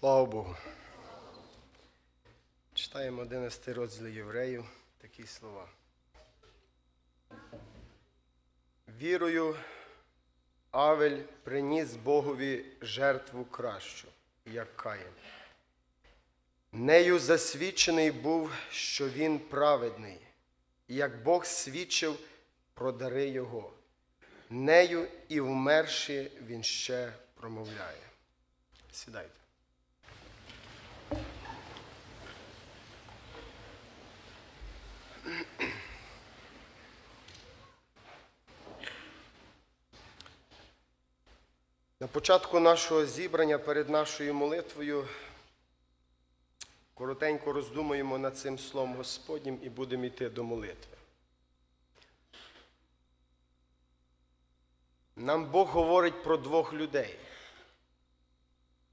Слава Богу. Читаємо 11 розділ Євреїв такі слова. Вірою Авель приніс Богові жертву кращу, як Каїн. Нею засвідчений був, що він праведний, і як Бог свідчив про дари його. Нею і вмерши він ще промовляє. Сідайте. На початку нашого зібрання перед нашою молитвою коротенько роздумуємо над цим словом Господнім і будемо йти до молитви. Нам Бог говорить про двох людей.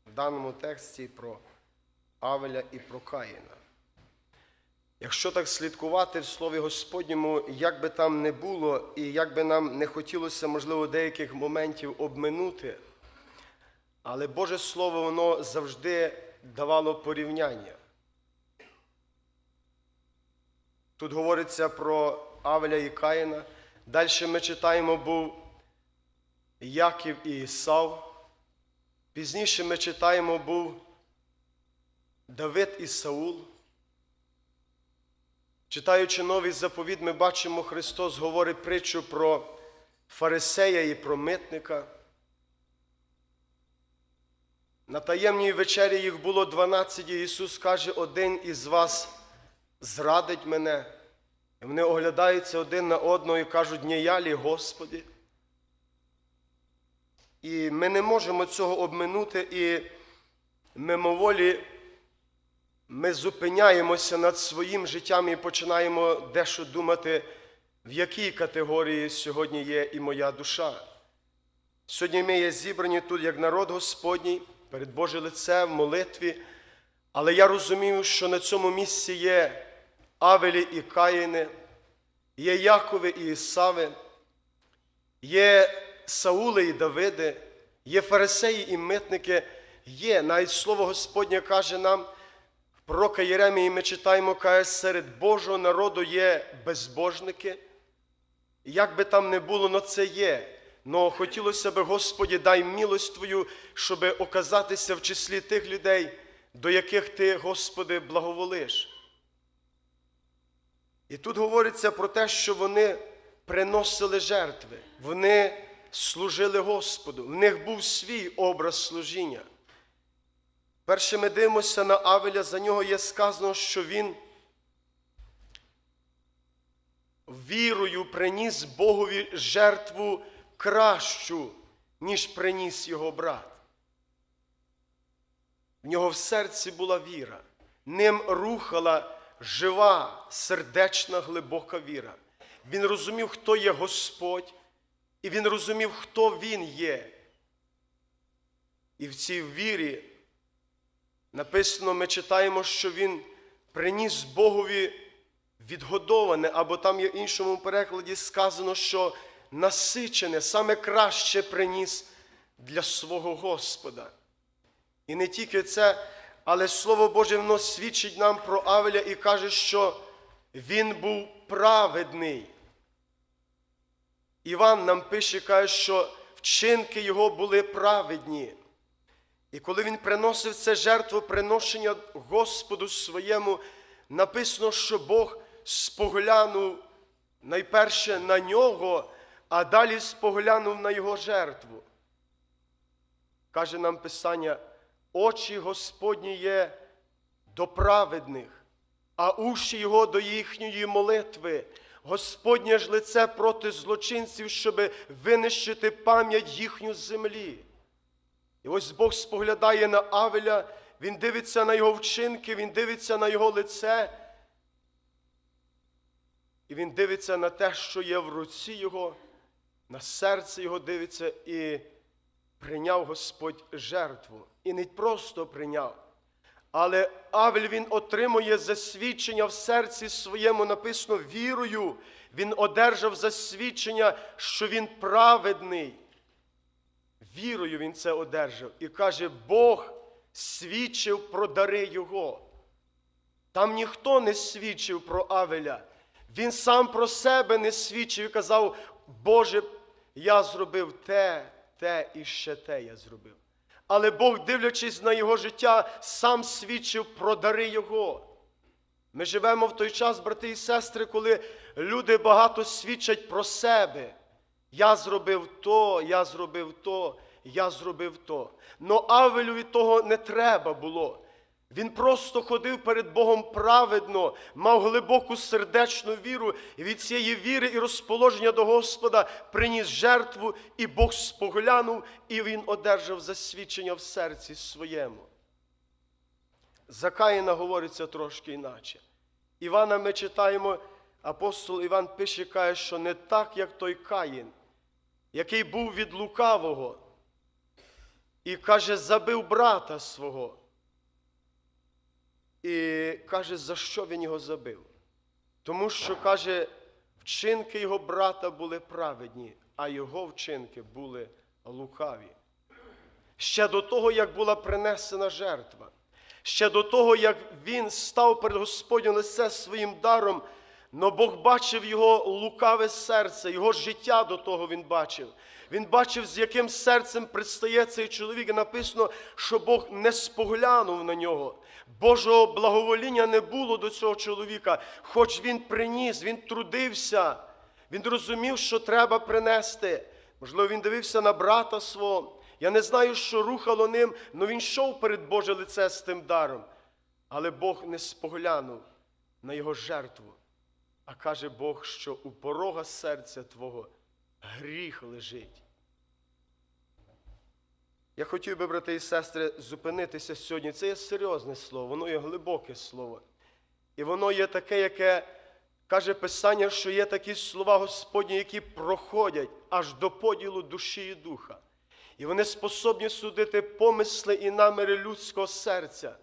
В даному тексті про Авеля і про Каїна. Якщо так слідкувати в Слові Господньому, як би там не було, і як би нам не хотілося, можливо, деяких моментів обминути, але Боже Слово, воно завжди давало порівняння. Тут говориться про Авеля і Каїна. Далі ми читаємо, був Яків і Ісав. Пізніше ми читаємо, був Давид і Саул. Читаючи новий заповіт, ми бачимо, Христос говорить притчу про фарисея і про митника. На таємній вечері їх було 12, і Ісус каже, один із вас зрадить мене. І вони оглядаються один на одного і кажуть, не я лі, Господи. І ми не можемо цього обминути, і мимоволі ми зупиняємося над своїм життям і починаємо дещо думати, в якій категорії сьогодні є і моя душа. Сьогодні ми є зібрані тут як народ Господній, перед Боже лице в молитві, але я розумію, що на цьому місці є Авелі і Каїни, є Якови і Ісави, є Саули і Давиди, є фарисеї і митники, є. Навіть слово Господнє каже нам, в пророка Єремії ми читаємо, каже, серед Божого народу є безбожники. Як би там не було, но це є. Но хотілося б, Господі, дай милость Твою, щоб оказатися в числі тих людей, до яких Ти, Господи, благоволиш. І тут говориться про те, що вони приносили жертви, вони служили Господу, в них був свій образ служіння. Перше ми дивимося на Авеля, за нього є сказано, що він вірою приніс Богові жертву кращу, ніж приніс його брат. В нього в серці була віра, ним рухала жива, сердечна, глибока віра. Він розумів, хто є Господь, і він розумів, хто Він є. І в цій вірі написано, ми читаємо, що він приніс Богові відгодоване, або там є в іншому перекладі сказано, що насичене, саме краще приніс для свого Господа. І не тільки це, але Слово Боже воно свідчить нам про Авеля і каже, що він був праведний. Іван нам пише, каже, що вчинки його були праведні. І коли він приносив це жертвоприношення Господу своєму, написано, що Бог споглянув найперше на нього, а далі споглянув на його жертву. Каже нам Писання, очі Господні є до праведних, а уші його до їхньої молитви. Господнє ж лице проти злочинців, щоб винищити пам'ять їхню землі. І ось Бог споглядає на Авеля, Він дивиться на його вчинки, Він дивиться на його лице. І він дивиться на те, що є в руці його, на серце його дивиться і прийняв Господь жертву. І не просто прийняв. Але Авель він отримує засвідчення в серці своєму, написано вірою. Він одержав засвідчення, що він праведний. Вірою він це одержав. І каже, Бог свідчив про дари Його. Там ніхто не свідчив про Авеля. Він сам про себе не свідчив і казав, Боже, я зробив те, те і ще те я зробив. Але Бог, дивлячись на його життя, сам свідчив про дари Його. Ми живемо в той час, брати і сестри, коли люди багато свідчать про себе. Я зробив то, я зробив то, я зробив то. Но Авелю від того не треба було. Він просто ходив перед Богом праведно, мав глибоку сердечну віру, і від цієї віри і розположення до Господа приніс жертву, і Бог споглянув, і він одержав засвідчення в серці своєму. За Каїна говориться трошки іначе. Івана ми читаємо, апостол Іван пише, каже, що не так, як той Каїн, який був від лукавого, і каже, забив брата свого. І каже, за що він його забив? Тому що, каже, вчинки його брата були праведні, а його вчинки були лукаві. Ще до того, як була принесена жертва, ще до того, як він став перед Господнім лице своїм даром, но Бог бачив його лукаве серце, його життя до того він бачив. Він бачив, з яким серцем предстає цей чоловік. І написано, що Бог не споглянув на нього. Божого благовоління не було до цього чоловіка, хоч він приніс, він трудився, він розумів, що треба принести. Можливо, він дивився на брата свого. Я не знаю, що рухало ним, але він йшов перед Боже лице з тим даром. Але Бог не споглянув на його жертву. А каже Бог, що у порога серця Твого гріх лежить. Я хотів би, брати і сестри, зупинитися сьогодні. Це є серйозне слово, воно є глибоке слово. І воно є таке, яке каже Писання, що є такі слова Господні, які проходять аж до поділу душі і духа. І вони способні судити помисли і наміри людського серця.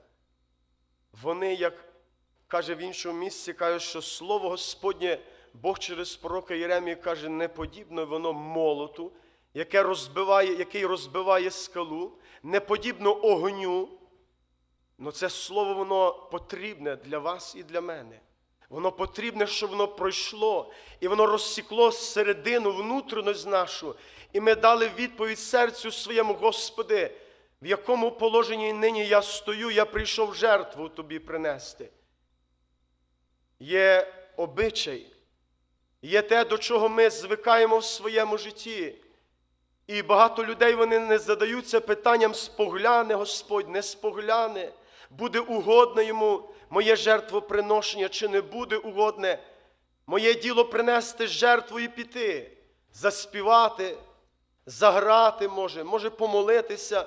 Вони, як каже в іншому місці, каже, що слово Господнє, Бог через пророка Єремії каже, не подібно воно молоту, яке розбиває, який розбиває скалу, не подібно огню. Ну це слово воно потрібне для вас і для мене. Воно потрібне, щоб воно пройшло, і воно розсікло середину, внутрішність нашу, і ми дали відповідь серцю своєму, Господи, в якому положенні нині я стою, я прийшов жертву тобі принести. Є обичай, є те, до чого ми звикаємо в своєму житті. І багато людей вони не задаються питанням, спогляне Господь, не спогляне, буде угодне йому моє жертвоприношення, чи не буде угодне. Моє діло принести жертву і піти, заспівати, заграти може, може помолитися.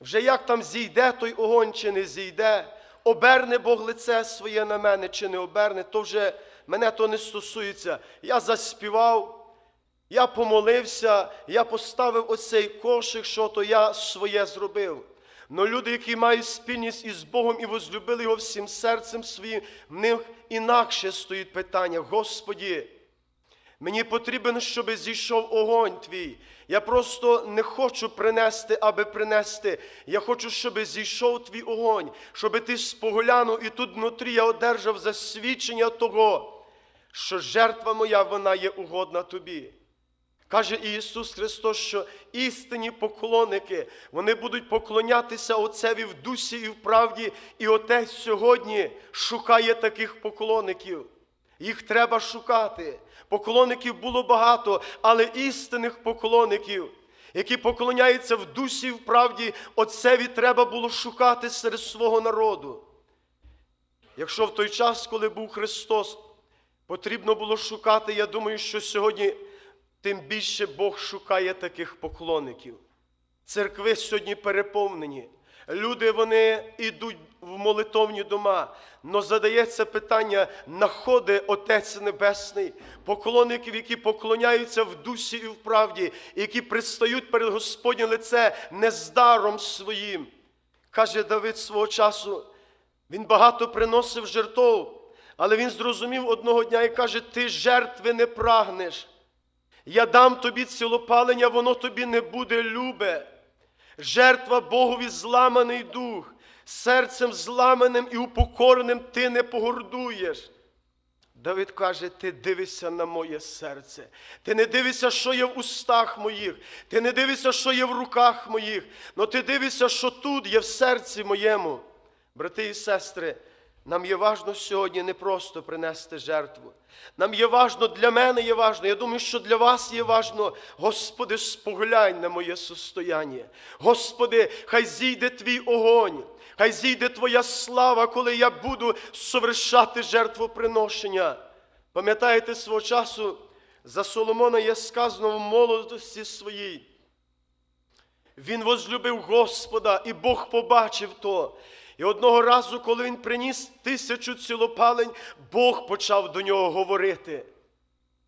Вже як там зійде той огонь, чи не зійде, оберне Бог лице своє на мене, чи не оберне, то вже мене то не стосується. Я заспівав. Я помолився, я поставив оцей кошик, що то я своє зробив. Но люди, які мають спільність із Богом і возлюбили його всім серцем своїм, в них інакше стоїть питання: Господі, мені потрібен, щоб зійшов огонь твій. Я просто не хочу принести, аби принести. Я хочу, щоб зійшов твій огонь, щоб ти споглянув, і тут внутрі я одержав засвідчення того, що жертва моя, вона є угодна тобі. Каже Ісус Христос, що істинні поклонники, вони будуть поклонятися Отцеві в дусі і в правді, і Отець сьогодні шукає таких поклонників. Їх треба шукати. Поклонників було багато, але істинних поклонників, які поклоняються в дусі і в правді, Отцеві треба було шукати серед свого народу. Якщо в той час, коли був Христос, потрібно було шукати, я думаю, що сьогодні тим більше Бог шукає таких поклонників. Церкви сьогодні переповнені. Люди вони йдуть в молитовні дома, но задається питання, находи Отець Небесний, поклонників, які поклоняються в дусі і в правді, які предстають перед Господнє лице не з своїм. Каже Давид свого часу, він багато приносив жертв, але він зрозумів одного дня і каже: Ти жертви не прагнеш. Я дам тобі цілопалення, воно тобі не буде любе. Жертва Богові зламаний дух, серцем зламаним і упокореним ти не погордуєш. Давид каже, ти дивишся на моє серце. Ти не дивишся, що є в устах моїх, ти не дивишся, що є в руках моїх, але ти дивишся, що тут є в серці моєму. Брати і сестри, нам є важно сьогодні не просто принести жертву. Нам є важно, для мене є важно. Я думаю, що для вас є важно, Господи, споглянь на моє состояння. Господи, хай зійде твій огонь, хай зійде Твоя слава, коли я буду совершати жертвоприношення. Пам'ятаєте свого часу, за Соломона є сказано в молодості своїй. Він возлюбив Господа, і Бог побачив то. І одного разу, коли він приніс тисячу цілопалень, Бог почав до нього говорити.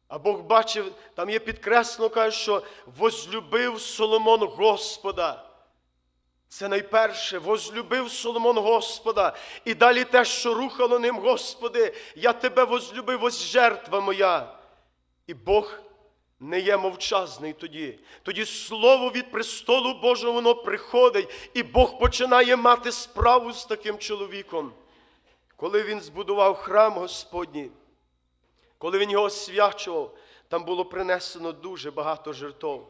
А Бог бачив, там є підкреслено, каже, що возлюбив Соломон Господа. Це найперше, возлюбив Соломон Господа. І далі те, що рухало ним, Господи, я тебе возлюбив, ось жертва моя. І Бог не є мовчазний тоді. Тоді слово від престолу Божого воно приходить, і Бог починає мати справу з таким чоловіком. Коли він збудував храм Господній, коли він його освячував, там було принесено дуже багато жертв.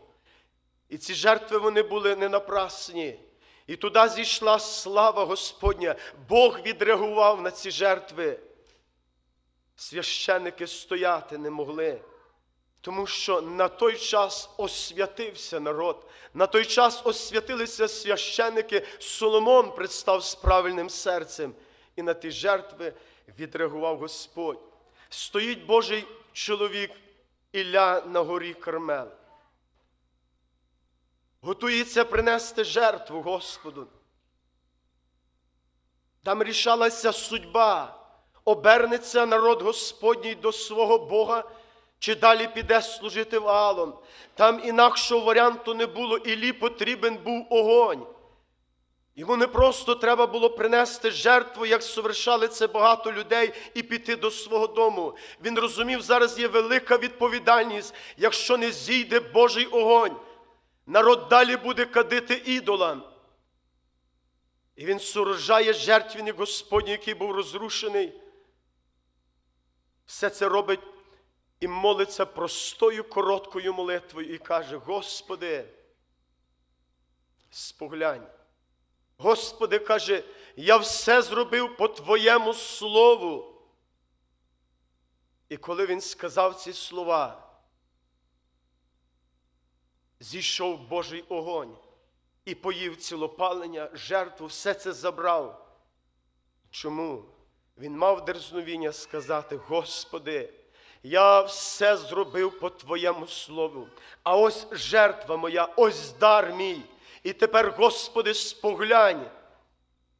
І ці жертви вони були не напрасні. І туди зійшла слава Господня. Бог відреагував на ці жертви. Священники стояти не могли. Тому що на той час освятився народ, на той час освятилися священники, Соломон представ з правильним серцем, і на ті жертви відреагував Господь. Стоїть Божий чоловік Ілля на горі Кармел. Готується принести жертву Господу. Там рішалася судьба, обернеться народ Господній до свого Бога, чи далі піде служити Ваалом. Там інакшого варіанту не було, Іллі потрібен був огонь. Йому не просто треба було принести жертву, як совершали це багато людей, і піти до свого дому. Він розумів, зараз є велика відповідальність, якщо не зійде Божий огонь. Народ далі буде кадити ідолам. І він сорожає жертвенник Господній, який був розрушений. Все це робить і молиться простою короткою молитвою і каже: Господи, споглянь. Господи каже, я все зробив по Твоєму слову. І коли він сказав ці слова, зійшов Божий огонь і поїв цілопалення, жертву, все це забрав. Чому? Він мав дерзновіння сказати, Господи, я все зробив по Твоєму слову, а ось жертва моя, ось дар мій. І тепер, Господи, споглянь.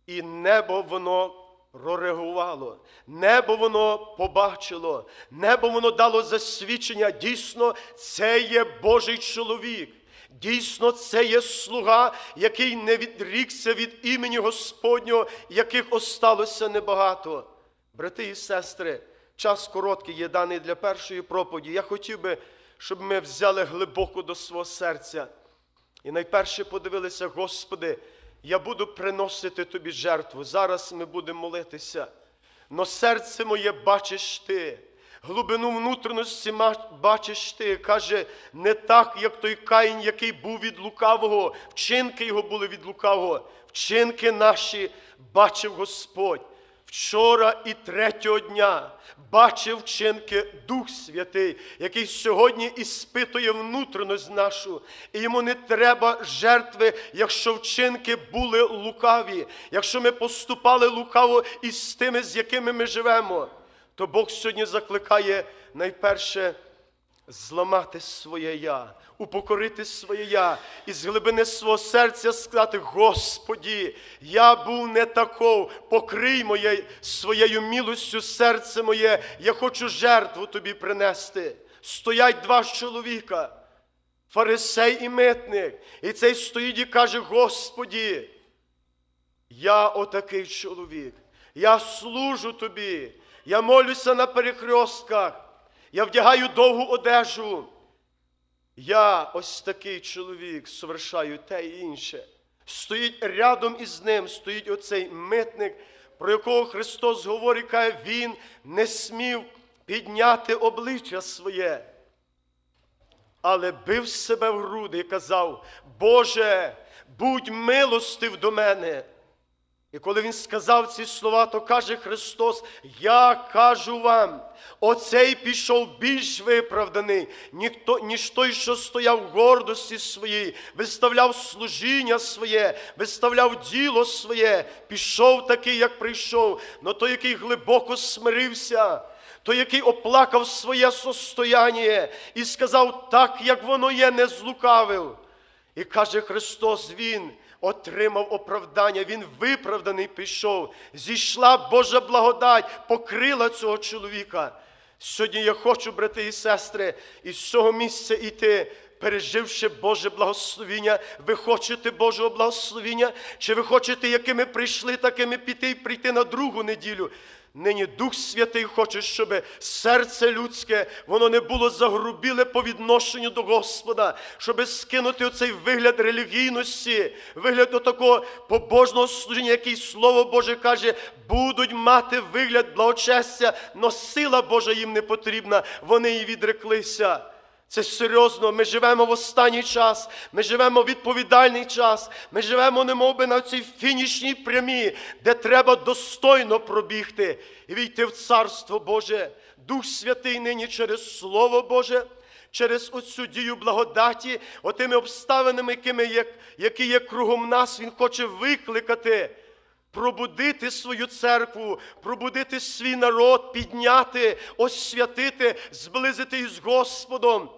І небо воно прореагувало, небо воно побачило, небо воно дало засвідчення. Дійсно, це є Божий чоловік. Дійсно, це є слуга, який не відрікся від імені Господнього, яких осталося небагато. Брати і сестри, час короткий є даний для першої проповіді. Я хотів би, щоб ми взяли глибоко до свого серця. І найперше подивилися, Господи, я буду приносити Тобі жертву. Зараз ми будемо молитися. Но серце моє бачиш ти, глибину внутрішності бачиш ти. Каже, не так, як той Каїн, який був від лукавого, вчинки його були від лукавого, вчинки наші бачив Господь. Вчора і третього дня бачив вчинки Дух Святий, який сьогодні іспитує внутрішність нашу. І йому не треба жертви, якщо вчинки були лукаві, якщо ми поступали лукаво із тими, з якими ми живемо, то Бог сьогодні закликає найперше зламати своє я, упокорити своє я і з глибини свого серця сказати: Господі, я був не таков, покрий моє своєю милостю серце моє, я хочу жертву тобі принести. Стоять два чоловіка, фарисей і митник, і цей стоїть і каже: Господі, я отакий чоловік, я служу тобі, я молюся на перехрестках. Я вдягаю довгу одежу. Я ось такий чоловік совершаю те і інше. стоїть рядом із ним, стоїть оцей митник, про якого Христос говорить, каже, Він не смів підняти обличчя своє, але бив себе в груди і казав, Боже, будь милостив до мене. І коли він сказав ці слова, то каже Христос: Я кажу вам, оцей пішов більш виправданий, ніхто, ніж той, що стояв в гордості своїй, виставляв служіння своє, виставляв діло своє, пішов такий, як прийшов, но той, який глибоко смирився. Той, який оплакав своє состояння і сказав, так, як воно є, не злукавив. І каже Христос, Він отримав оправдання, Він виправданий пішов. Зійшла Божа благодать, покрила цього чоловіка. Сьогодні я хочу, брати і сестри, із цього місця йти, переживши Боже благословіння. Ви хочете Божого благословіння? Чи ви хочете, якими прийшли, такими піти і прийти на другу неділю? Нині Дух Святий хоче, щоб серце людське, воно не було загрубіле по відношенню до Господа, щоб скинути оцей вигляд релігійності, вигляд до такого побожного служіння, який Слово Боже каже, будуть мати вигляд благочестя, но сила Божа їм не потрібна, вони і відреклися. Це серйозно, ми живемо в останній час, ми живемо в відповідальний час, ми живемо немов би на цій фінішній прямі, де треба достойно пробігти і війти в Царство Боже. Дух Святий нині через Слово Боже, через оцю дію благодаті, отими обставинами, якими є, які є кругом нас, Він хоче викликати пробудити свою церкву, пробудити свій народ, підняти, освятити, зблизити із Господом.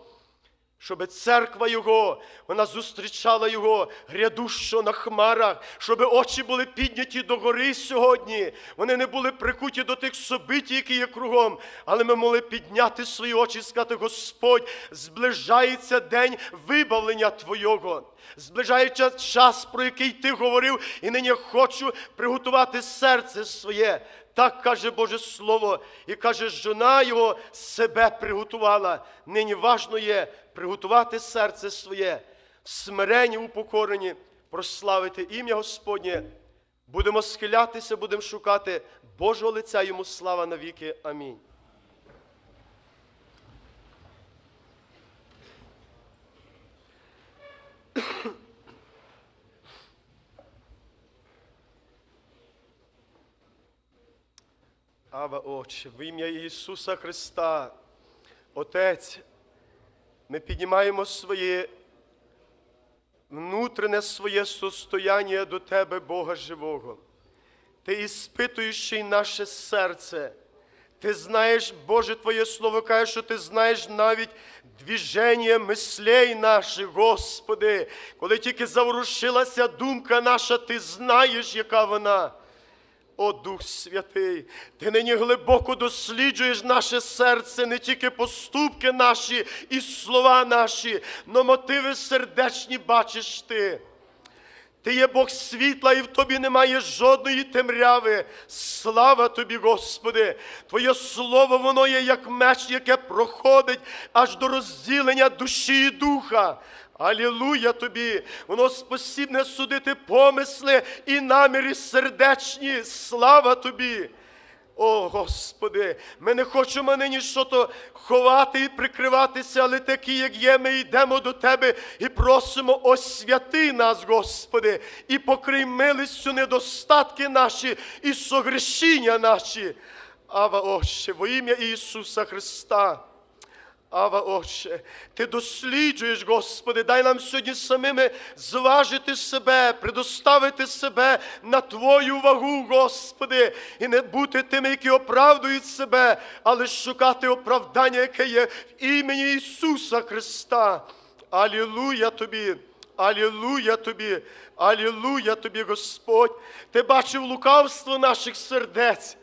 Щоб церква Його, вона зустрічала Його грядущо на хмарах, щоб очі були підняті до гори сьогодні. Вони не були прикуті до тих собитій, які є кругом, але ми могли підняти свої очі і сказати, Господь, зближається день вибавлення Твого. Зближається час, про який ти говорив, і нині хочу приготувати серце своє. Так каже Боже Слово, і каже, жона його себе приготувала. Нині важно є приготувати серце своє, в смиренні, упокоренні, прославити ім'я Господнє. Будемо схилятися, будемо шукати Божого лиця йому слава навіки. Амінь. Ава, Отче, в ім'я Ісуса Христа, Отець, ми піднімаємо своє внутрішнє своє состояння до Тебе, Бога живого. Ти іспитуючий наше серце. Ти знаєш, Боже, Твоє Слово каже, що ти знаєш навіть двіження мислей наших, Господи. Коли тільки заворушилася думка наша, Ти знаєш, яка вона. О Дух Святий, ти нині глибоко досліджуєш наше серце, не тільки поступки наші і слова наші, но мотиви сердечні бачиш ти. Ти є Бог світла, і в тобі немає жодної темряви. Слава тобі, Господи! Твоє слово, воно є як меч, яке проходить аж до розділення душі і духа. Алілуя тобі! Воно спосібне судити помисли і наміри сердечні. Слава тобі! О, Господи, ми не хочемо нині що ховати і прикриватися, але такі, як є, ми йдемо до Тебе і просимо, освяти нас, Господи, і покрий милістю недостатки наші і согрешіння наші. Ава, Отче, во ім'я Ісуса Христа. Ава, Отче, Ти досліджуєш, Господи, дай нам сьогодні самими зважити себе, предоставити себе на Твою вагу, Господи, і не бути тими, які оправдують себе, але шукати оправдання, яке є в імені Ісуса Христа. Алілуя Тобі! Алілуя Тобі! Алілуя Тобі, Господь! Ти бачив лукавство наших сердець.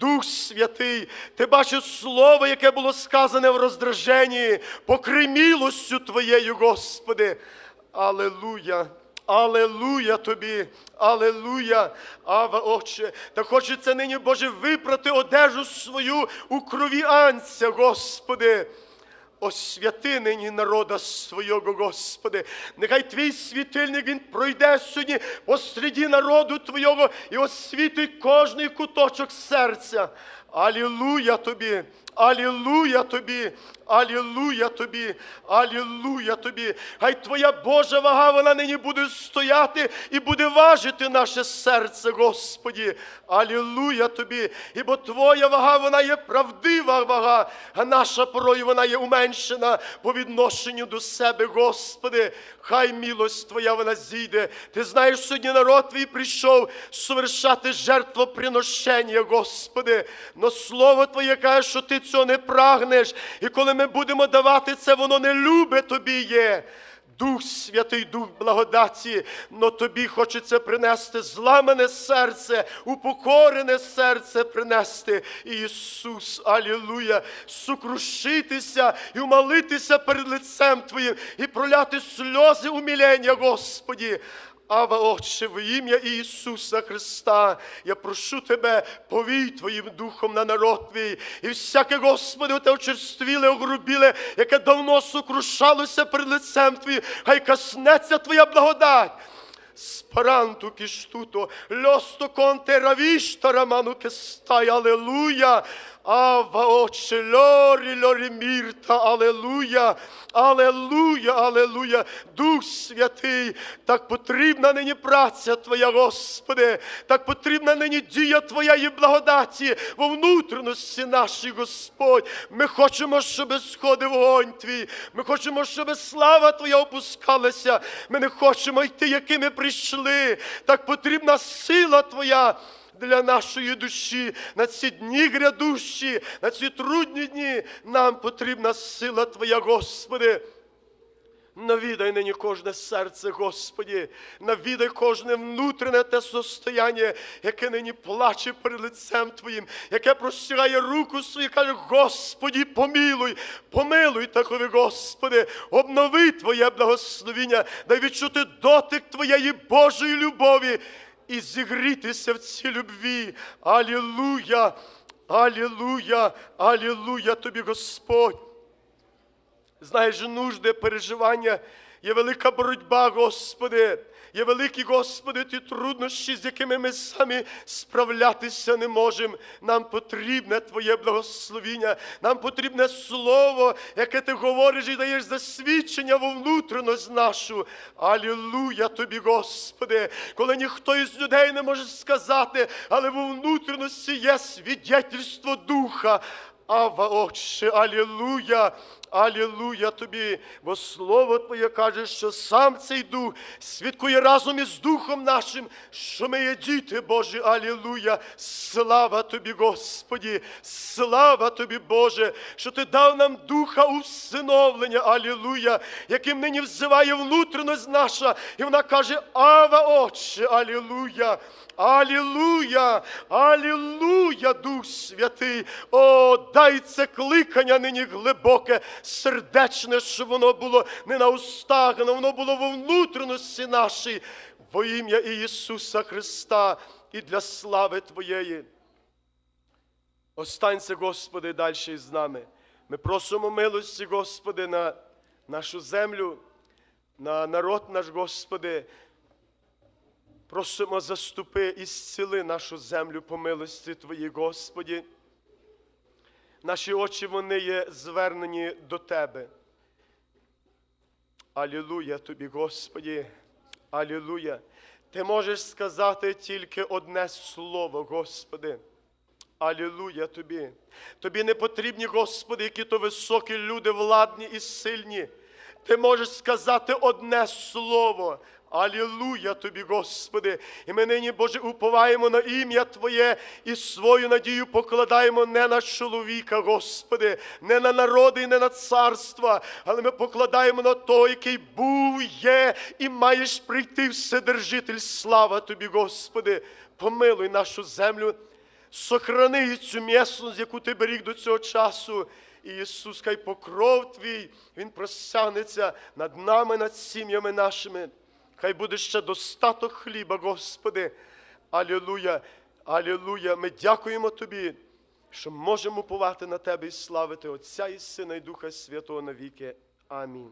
Дух Святий, ти бачиш слово, яке було сказане в роздраженні, покрий милостю Твоєю, Господи. Алелуя! Алелуя тобі, Алелуя, Ава, Отче, та хочеться нині, Боже, випрати одежу свою у крові Анця, Господи. Освяти нині народа свого, Господи. Нехай твій світильник він пройде сьогодні посреді народу Твого і освіти кожний куточок серця. Алілуя тобі! Алілуя тобі! Алілуя тобі! Алілуя тобі! Хай Твоя Божа вага, вона нині буде стояти і буде важити наше серце, Господі. Алілуя тобі! Ібо Твоя вага, вона є правдива вага, а наша порою вона є уменшена по відношенню до себе, Господи. Хай милость Твоя вона зійде. Ти знаєш, сьогодні народ твій прийшов совершати жертвоприношення, Господи. Но слово Твоє каже, що ти цього не прагнеш. І коли ми будемо давати це, воно не любе тобі є. Дух Святий, Дух благодаті, но тобі хочеться принести зламане серце, упокорене серце принести. Ісус, Алілуя, сукрушитися і умолитися перед лицем Твоїм і проляти сльози умілення, Господі. Ава, Отче, в ім'я Ісуса Христа, я прошу Тебе, повій Твоїм духом на народ твій, і всяке, Господи, те очерствіле, огрубіле, яке давно сокрушалося перед лицем Твоїм, хай коснеться Твоя благодать. Спаранту кіштуто, льосто конте равішта раману кестай, алелуя. Ава, Отче, лорі, лорі мірта, алелуя, алелуя, алелуя. Дух Святий, так потрібна нині праця Твоя, Господи, так потрібна нині дія Твоєї благодаті во внутрішності нашій, Господь. Ми хочемо, щоб сходив вогонь Твій. Ми хочемо, щоб слава Твоя опускалася. Ми не хочемо йти, якими прийшли. Так потрібна сила Твоя для нашої душі на ці дні грядущі, на ці трудні дні. Нам потрібна сила Твоя, Господи. Навідай нині кожне серце, Господі, навідай кожне внутрішнє те состояння, яке нині плаче перед лицем Твоїм, яке простягає руку свою каже, Господі, помилуй, помилуй такові, Господи, обнови Твоє благословіння, дай відчути дотик Твоєї Божої любові і зігрітися в цій любві. Алілуя! Алілуя! Алілуя тобі, Господь! Знаєш, нужде, переживання, є велика боротьба, Господи. Є великі, Господи, ті труднощі, з якими ми самі справлятися не можемо. Нам потрібне Твоє благословіння, нам потрібне слово, яке ти говориш і даєш засвідчення во внутрішність нашу. Алілуя тобі, Господи, коли ніхто із людей не може сказати, але во внутрішності є свідетельство Духа. Ава, Отче, Алілуя, Алілуя тобі, бо Слово Твоє каже, що сам цей дух свідкує разом із Духом нашим, що ми є діти Божі, Алілуя. Слава тобі, Господі, слава тобі, Боже, що ти дав нам духа усиновлення, Алілуя, яким нині взиває внутрішність наша, і вона каже, Ава, Отче, Алілуя. Алілуя! Алілуя, Дух Святий! О, дай це кликання нині глибоке, сердечне, щоб воно було не на устах, але воно було во внутрішності нашій, во ім'я Ісуса Христа і для слави Твоєї. Останься, Господи, далі з нами. Ми просимо милості, Господи, на нашу землю, на народ наш, Господи. Просимо заступи і зціли нашу землю по милості Твоїй, Господі. Наші очі вони є звернені до Тебе. Алілуя Тобі, Господі. Алілуя. Ти можеш сказати тільки одне слово, Господи. Алілуя Тобі. Тобі не потрібні, Господи, які то високі люди, владні і сильні. Ти можеш сказати одне слово. Алілуя тобі, Господи. І ми нині, Боже, уповаємо на ім'я Твоє і свою надію покладаємо не на чоловіка, Господи, не на народи і не на царства, але ми покладаємо на того, який був, є і маєш прийти Вседержитель. Слава тобі, Господи. Помилуй нашу землю, сохрани цю місцину, яку ти беріг до цього часу. І Ісус, хай покров Твій, Він просягнеться над нами, над сім'ями нашими. Хай буде ще достаток хліба, Господи. Алілуя, Алілуя. Ми дякуємо Тобі що можемо повати на Тебе і славити Отця і Сина і Духа Святого навіки. Амінь.